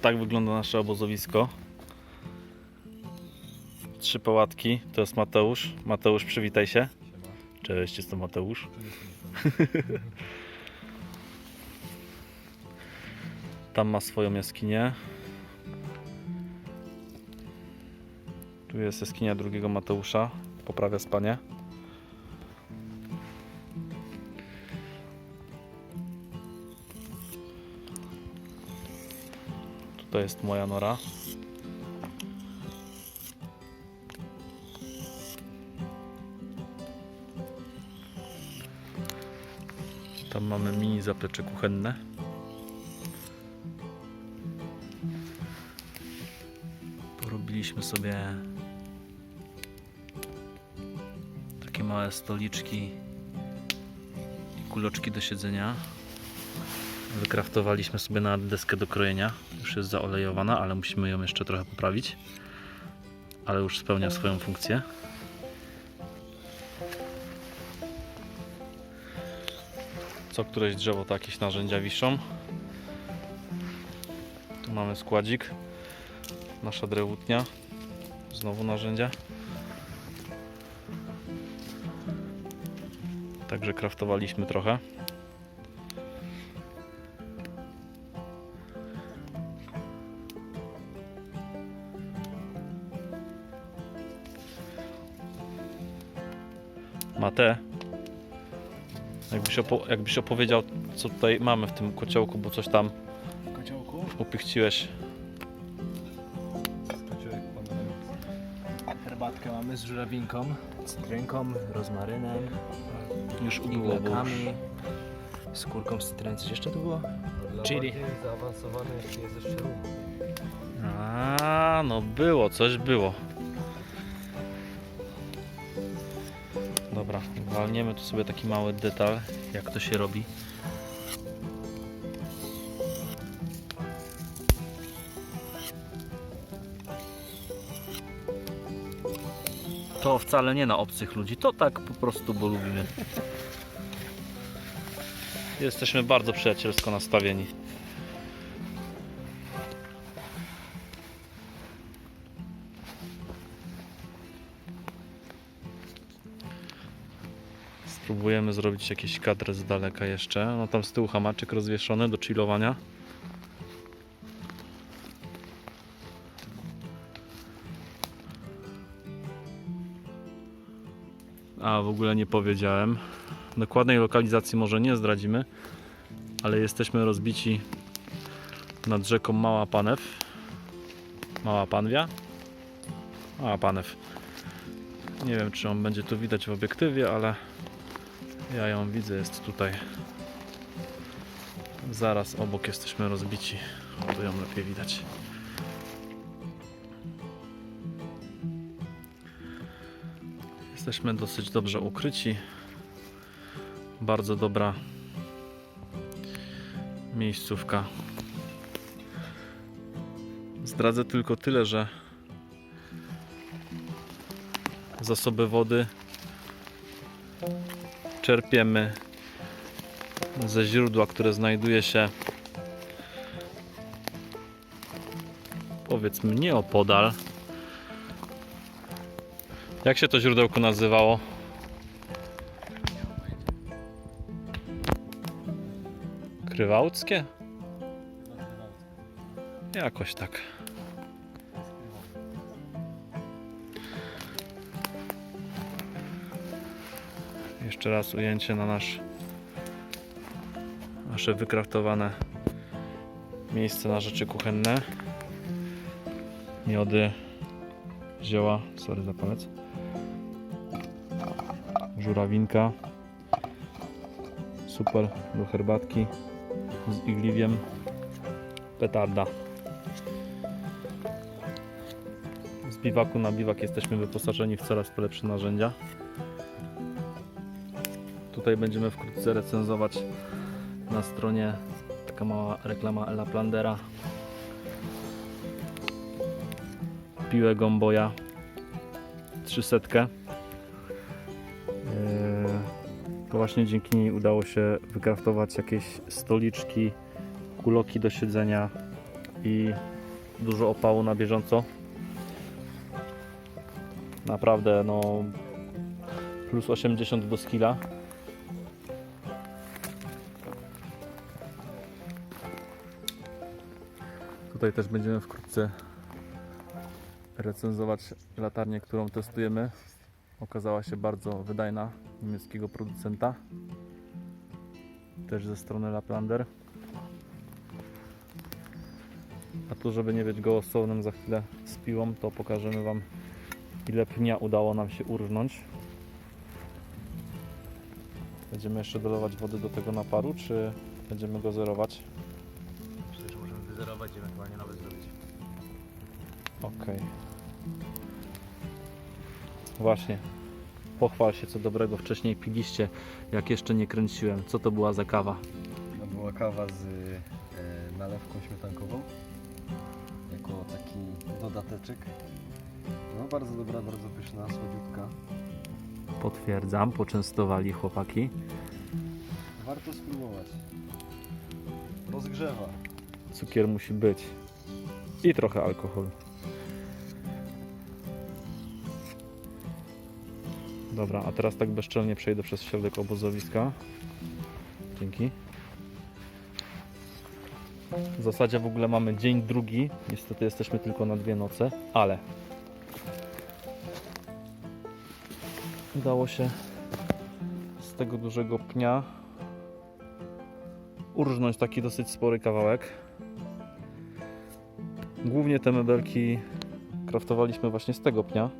Tak wygląda nasze obozowisko. Trzy pałatki, to jest Mateusz. Mateusz, przywitaj się. Cześć, jestem Mateusz. Tam ma swoją jaskinię. Tu jest jaskinia drugiego Mateusza. Poprawia spanie. Tutaj jest moja nora. Tam mamy mini zaplecze kuchenne. Porobiliśmy sobie takie małe stoliczki i kuloczki do siedzenia. Wykraftowaliśmy sobie na deskę do krojenia. Już jest zaolejowana, ale musimy ją jeszcze trochę poprawić. Ale już spełnia swoją funkcję. Co któreś drzewo to jakieś narzędzia wiszą. Tu mamy składzik. Nasza drewutnia. Znowu narzędzia. Także kraftowaliśmy trochę. Mate, jakbyś, opo- jakbyś opowiedział, co tutaj mamy w tym kociołku, bo coś tam W kociołku upichciłeś. herbatkę mamy z żurawinką, cytrynką, rozmarynem, Już było, bo już skórką z cytryny. Coś jeszcze tu było? Chili. Zaawansowany jest jeszcze. A, no było, coś było. Dobra, walniemy tu sobie taki mały detal, jak to się robi. To wcale nie na obcych ludzi, to tak po prostu, bo lubimy. Jesteśmy bardzo przyjacielsko nastawieni. Spróbujemy zrobić jakiś kadr z daleka jeszcze. No tam z tyłu hamaczek rozwieszony do chillowania. A, w ogóle nie powiedziałem. Dokładnej lokalizacji może nie zdradzimy, ale jesteśmy rozbici nad rzeką Mała Panew. Mała Panwia? Mała Panew. Nie wiem, czy on będzie tu widać w obiektywie, ale ja ją widzę, jest tutaj. Zaraz obok jesteśmy rozbici. Tu ją lepiej widać. Jesteśmy dosyć dobrze ukryci. Bardzo dobra miejscówka. Zdradzę tylko tyle, że zasoby wody czerpiemy ze źródła, które znajduje się powiedzmy nieopodal. Jak się to źródełko nazywało? Krywałckie? Jakoś tak. Jeszcze raz ujęcie na nasz nasze wykraftowane miejsce na rzeczy kuchenne. Miody, zioła, sorry za palec. Żurawinka. Super do herbatki z igliwiem. Petarda. Z biwaku na biwak jesteśmy wyposażeni w coraz lepsze narzędzia. Tutaj będziemy wkrótce recenzować na stronie taka mała reklama Ella Plandera. Piłę Gomboja 300. Eee, To właśnie dzięki niej udało się wykraftować jakieś stoliczki, kuloki do siedzenia, i dużo opału na bieżąco. Naprawdę, no plus 80 do skilla. Tutaj też będziemy wkrótce recenzować latarnię, którą testujemy. Okazała się bardzo wydajna niemieckiego producenta. Też ze strony Laplander. A tu, żeby nie być gołosłownym za chwilę z piłą, to pokażemy Wam ile pnia udało nam się urżnąć. Będziemy jeszcze dolewać wody do tego naparu, czy będziemy go zerować? Wyzerować, ewentualnie nawet zrobić. Okej. Właśnie. Pochwal się co dobrego wcześniej piliście, jak jeszcze nie kręciłem. Co to była za kawa? To była kawa z e, nalewką śmietankową. Jako taki dodateczek. No bardzo dobra, bardzo pyszna, słodziutka. Potwierdzam, poczęstowali chłopaki. Warto spróbować. Rozgrzewa. Cukier musi być. I trochę alkoholu. Dobra, a teraz tak bezczelnie przejdę przez środek obozowiska. Dzięki. W zasadzie w ogóle mamy dzień drugi. Niestety jesteśmy tylko na dwie noce, ale udało się z tego dużego pnia urżnąć taki dosyć spory kawałek. Głównie te mebelki kraftowaliśmy właśnie z tego pnia.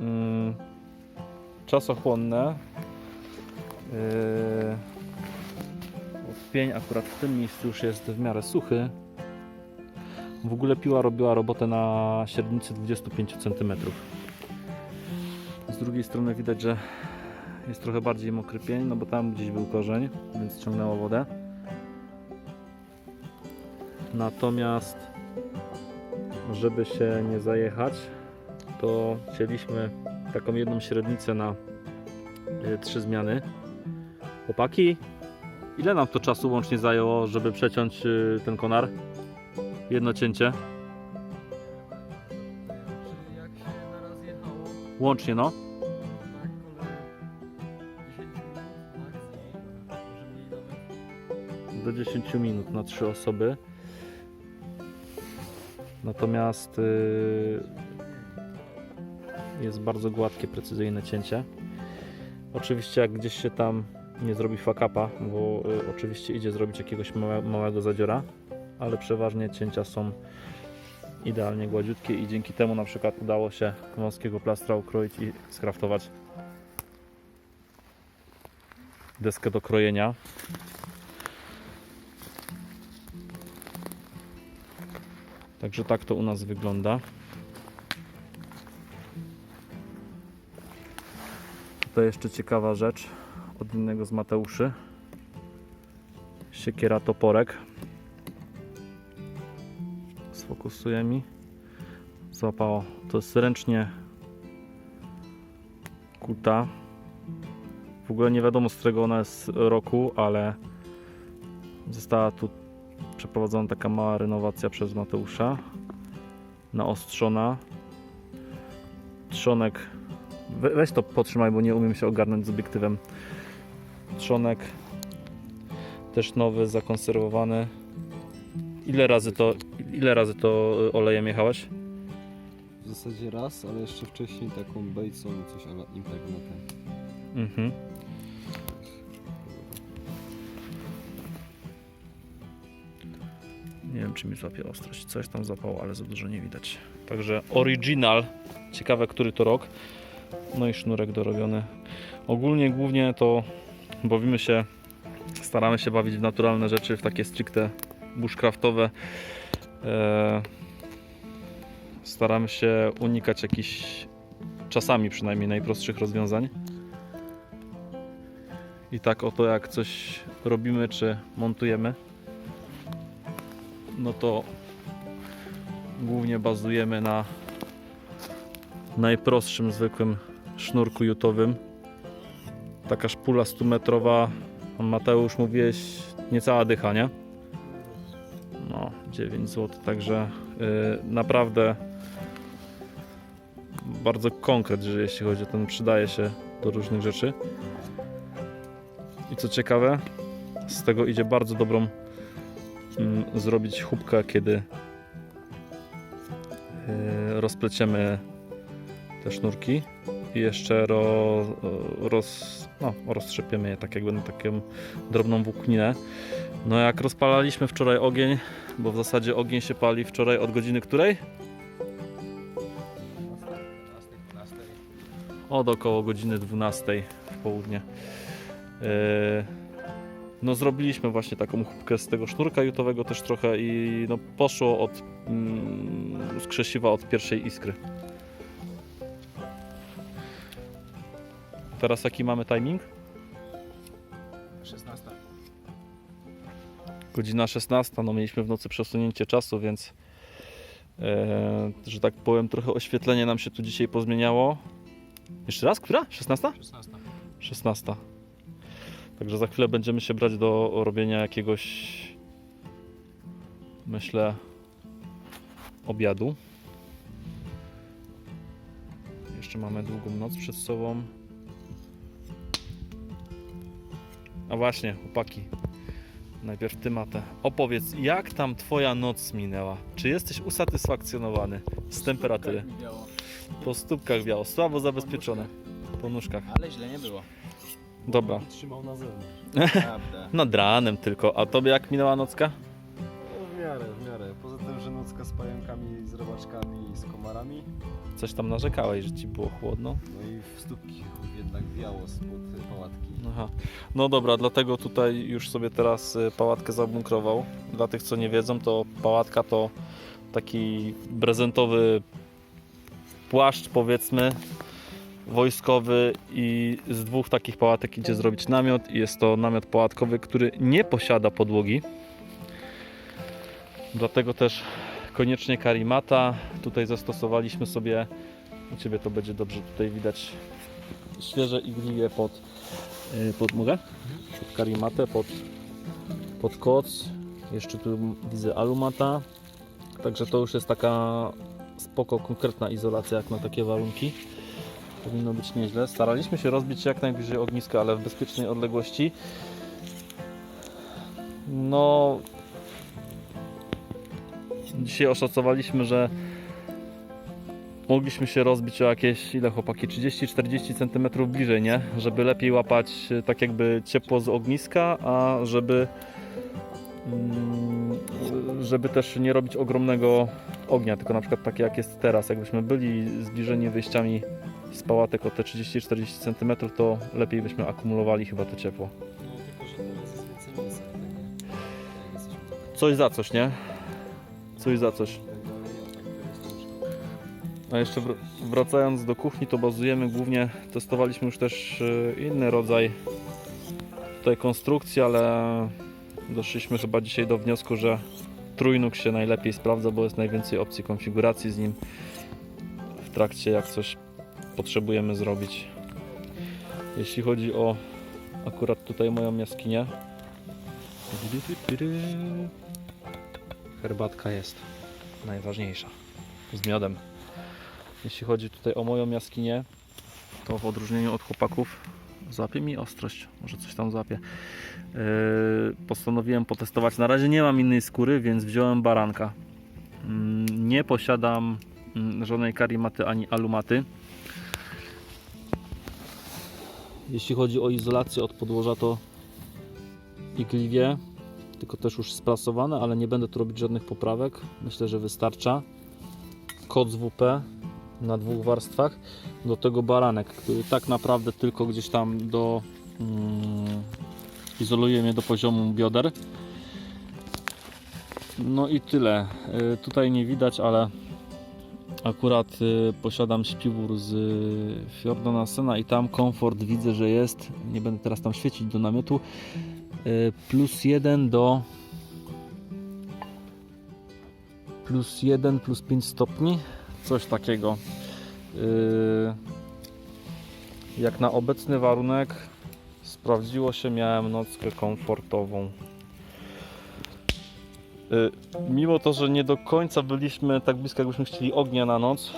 Mm, czasochłonne. Yy, pień akurat w tym miejscu już jest w miarę suchy. W ogóle piła robiła robotę na średnicy 25 cm. Z drugiej strony widać, że jest trochę bardziej mokry pień, no bo tam gdzieś był korzeń, więc ciągnęło wodę. Natomiast, żeby się nie zajechać, to chcieliśmy taką jedną średnicę na y, trzy zmiany. Chłopaki, ile nam to czasu łącznie zajęło, żeby przeciąć y, ten konar? Jedno cięcie. Łącznie, no. kole 10 minut max i może mniej nawet. do 10 minut na 3 osoby. Natomiast y, jest bardzo gładkie, precyzyjne cięcie. Oczywiście jak gdzieś się tam nie zrobi fakapa, bo y, oczywiście idzie zrobić jakiegoś małe, małego zadziora, ale przeważnie cięcia są idealnie gładziutkie i dzięki temu na przykład udało się wąskiego plastra ukroić i skraftować deskę do krojenia. Także tak to u nas wygląda. Tutaj jeszcze ciekawa rzecz od innego z Mateuszy. Siekiera toporek. Sfokusuje mi. Złapało. To jest ręcznie kuta. W ogóle nie wiadomo z którego ona jest roku, ale została tu przeprowadzona taka mała renowacja przez Mateusza. Naostrzona. Trzonek. We, weź to potrzymaj, bo nie umiem się ogarnąć z obiektywem. Trzonek. Też nowy, zakonserwowany. Ile razy to, ile razy to y, olejem jechałeś? W zasadzie raz, ale jeszcze wcześniej taką bejcą coś ale impregnatem. Mhm. Nie wiem, czy mi złapie ostrość. Coś tam złapało, ale za dużo nie widać. Także original. Ciekawe, który to rok. No i sznurek dorobiony. Ogólnie, głównie to bawimy się, staramy się bawić w naturalne rzeczy, w takie stricte bushcraftowe. Eee, staramy się unikać jakichś, czasami przynajmniej, najprostszych rozwiązań. I tak oto jak coś robimy czy montujemy, no to głównie bazujemy na najprostszym, zwykłym sznurku jutowym. Taka szpula 100 metrowa, Mateusz mówiłeś, niecała dycha, nie? 9 zł, także y, naprawdę bardzo konkret, że jeśli chodzi o ten, przydaje się do różnych rzeczy. I co ciekawe, z tego idzie bardzo dobrą zrobić chubkę, kiedy y, rozpleciemy te sznurki i jeszcze ro, roz, no, je tak jakby na taką drobną włókninę. No jak rozpalaliśmy wczoraj ogień, bo w zasadzie ogień się pali wczoraj od godziny której? Od około godziny 12 w południe. Yy, no zrobiliśmy właśnie taką chubkę z tego sznurka jutowego też trochę i no poszło od mm, z krzesiwa od pierwszej iskry. Teraz jaki mamy timing? 16. Godzina 16, no mieliśmy w nocy przesunięcie czasu, więc e, że tak powiem trochę oświetlenie nam się tu dzisiaj pozmieniało. Jeszcze raz, która? 16? 16. 16. Także za chwilę będziemy się brać do robienia jakiegoś, myślę, obiadu. Jeszcze mamy długą noc przed sobą. A właśnie, chłopaki. Najpierw ty, Mate. Opowiedz, jak tam twoja noc minęła? Czy jesteś usatysfakcjonowany z temperatury? Po stópkach biało, słabo zabezpieczone. Po nóżkach. Ale źle nie było. Dobra. Trzymał na zewnątrz. Prawda. Nad ranem tylko. A tobie jak minęła nocka? No, w miarę, w miarę. Poza tym, że nocka z pająkami, z robaczkami i z komarami. Coś tam narzekałeś, że ci było chłodno. No i w stópki jednak wiało spod pałatki. Aha. No dobra, dlatego tutaj już sobie teraz y, pałatkę zabunkrował. Dla tych, co nie wiedzą, to pałatka to taki prezentowy płaszcz, powiedzmy, wojskowy i z dwóch takich pałatek idzie zrobić namiot jest to namiot pałatkowy, który nie posiada podłogi. Dlatego też koniecznie karimata. Tutaj zastosowaliśmy sobie, u Ciebie to będzie dobrze tutaj widać, świeże igliwie pod, yy, pod? Pod karimatę, pod, pod koc. Jeszcze tu widzę alumata. Także to już jest taka spoko, konkretna izolacja jak na takie warunki. Powinno być nieźle. Staraliśmy się rozbić jak najbliżej ogniska, ale w bezpiecznej odległości. No, dzisiaj oszacowaliśmy, że mogliśmy się rozbić o jakieś, ile chłopaki, 30-40 cm bliżej, nie? Żeby lepiej łapać e, tak jakby ciepło z ogniska, a żeby mm, żeby też nie robić ogromnego ognia, tylko na przykład takie jak jest teraz. Jakbyśmy byli zbliżeni wyjściami z pałatek o te 30-40 cm, to lepiej byśmy akumulowali chyba to ciepło. No tutaj. Coś za coś, nie? Coś za coś. Tak. A jeszcze wr- wracając do kuchni, to bazujemy głównie, testowaliśmy już też e, inny rodzaj tutaj konstrukcji, ale doszliśmy chyba dzisiaj do wniosku, że trójnóg się najlepiej sprawdza, bo jest najwięcej opcji konfiguracji z nim w trakcie jak coś potrzebujemy zrobić. Jeśli chodzi o akurat tutaj moją jaskinię, herbatka jest najważniejsza z miodem. Jeśli chodzi tutaj o moją jaskinię, to w odróżnieniu od chłopaków złapie mi ostrość, może coś tam złapie. Yy, postanowiłem potestować. Na razie nie mam innej skóry, więc wziąłem baranka. Mm, nie posiadam mm, żadnej karimaty ani alumaty. Jeśli chodzi o izolację od podłoża, to igliwie, tylko też już sprasowane, ale nie będę tu robić żadnych poprawek. Myślę, że wystarcza. Kod z WP na dwóch warstwach. Do tego baranek, który tak naprawdę tylko gdzieś tam do mm, izoluje mnie do poziomu bioder. No i tyle. Y, Tutaj nie widać, ale akurat y, posiadam śpiwór z y, Fjorda Sena i tam komfort widzę, że jest. Nie będę teraz tam świecić do namiotu. Y, Plus 1 do plus 1 plus 5 stopni. Coś takiego. Jak na obecny warunek sprawdziło się, miałem nockę komfortową. Y, Mimo to, że nie do końca byliśmy tak blisko, jakbyśmy chcieli ognia na noc,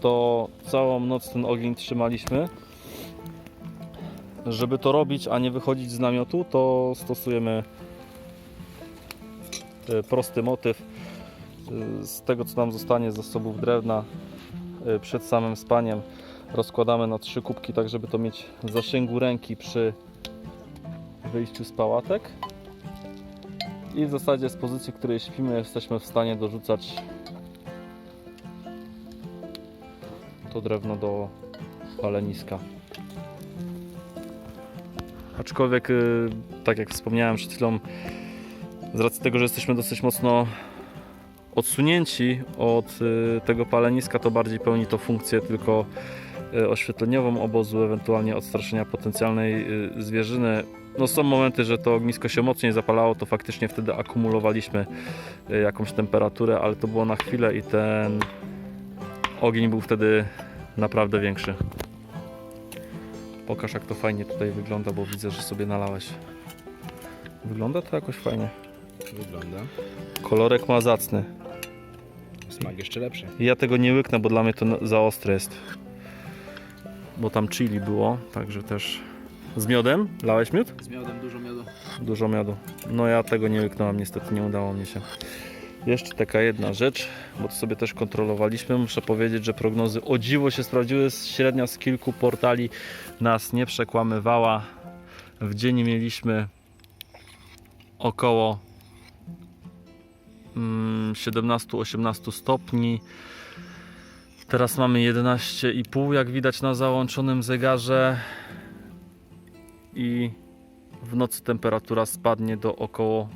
to całą noc ten ogień trzymaliśmy. Żeby to robić, a nie wychodzić z namiotu, to stosujemy y, prosty motyw y, z tego, co nam zostanie z zasobów drewna przed samym spaniem. Rozkładamy na trzy kubki, tak żeby to mieć w zasięgu ręki przy wyjściu z pałatek. I w zasadzie z pozycji, w której śpimy, jesteśmy w stanie dorzucać to drewno do paleniska. Aczkolwiek, y, tak jak wspomniałem przed chwilą, z racji tego, że jesteśmy dosyć mocno odsunięci od y, tego paleniska, to bardziej pełni to funkcję tylko oświetleniową obozu, ewentualnie odstraszenia potencjalnej y, zwierzyny. No są momenty, że to ognisko się mocniej zapalało, to faktycznie wtedy akumulowaliśmy y, jakąś temperaturę, ale to było na chwilę i ten ogień był wtedy naprawdę większy. Pokaż jak to fajnie tutaj wygląda, bo widzę, że sobie nalałeś. Wygląda to jakoś fajnie. Wygląda. Kolorek ma zacny. Smak jeszcze lepszy. Ja tego nie łyknę, bo dla mnie to za ostre jest. Bo tam chili było, także też z miodem. Lałeś miód? Z miodem dużo miodu. Dużo miodu. No ja tego nie łyknąłem, niestety nie udało mi się. Jeszcze taka jedna rzecz, bo to sobie też kontrolowaliśmy. Muszę powiedzieć, że prognozy o dziwo się sprawdziły. Średnia z kilku portali nas nie przekłamywała. W dzień mieliśmy około mm, 17-18 stopni. Teraz mamy 11,5 jak widać na załączonym zegarze. I w nocy temperatura spadnie do około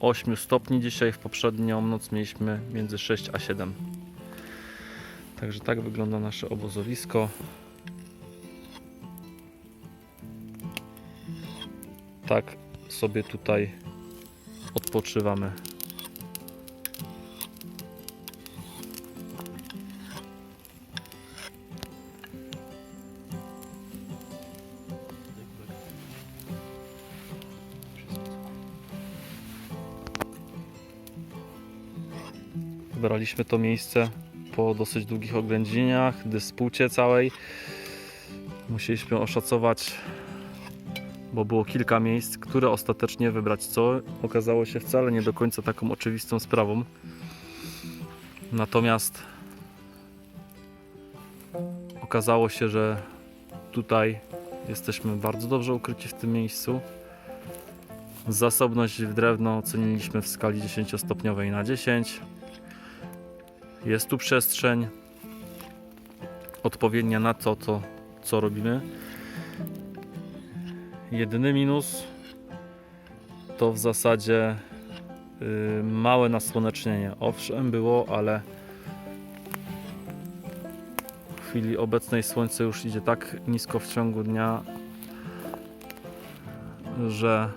8 stopni. Dzisiaj w poprzednią noc mieliśmy między 6 a 7. Także tak wygląda nasze obozowisko. Tak sobie tutaj odpoczywamy. Wybraliśmy to miejsce po dosyć długich oględziniach, dyspucie całej. Musieliśmy oszacować, bo było kilka miejsc, które ostatecznie wybrać co okazało się wcale nie do końca taką oczywistą sprawą. Natomiast okazało się, że tutaj jesteśmy bardzo dobrze ukryci w tym miejscu. Zasobność w drewno oceniliśmy w skali 10-stopniowej na 10. Jest tu przestrzeń odpowiednia na to, to co robimy. Jedyny minus to w zasadzie y, małe nasłonecznienie. Owszem, było, ale w chwili obecnej słońce już idzie tak nisko w ciągu dnia, że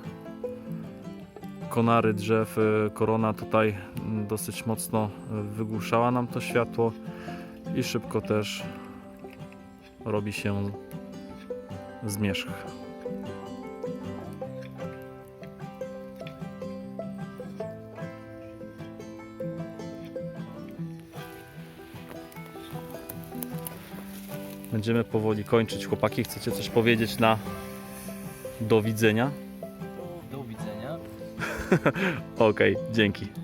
konary drzew, y, korona tutaj mm, dosyć mocno y, wygłuszała nam to światło i szybko też robi się zmierzch. Będziemy powoli kończyć. Chłopaki, chcecie coś powiedzieć na do widzenia? Okej, dzięki.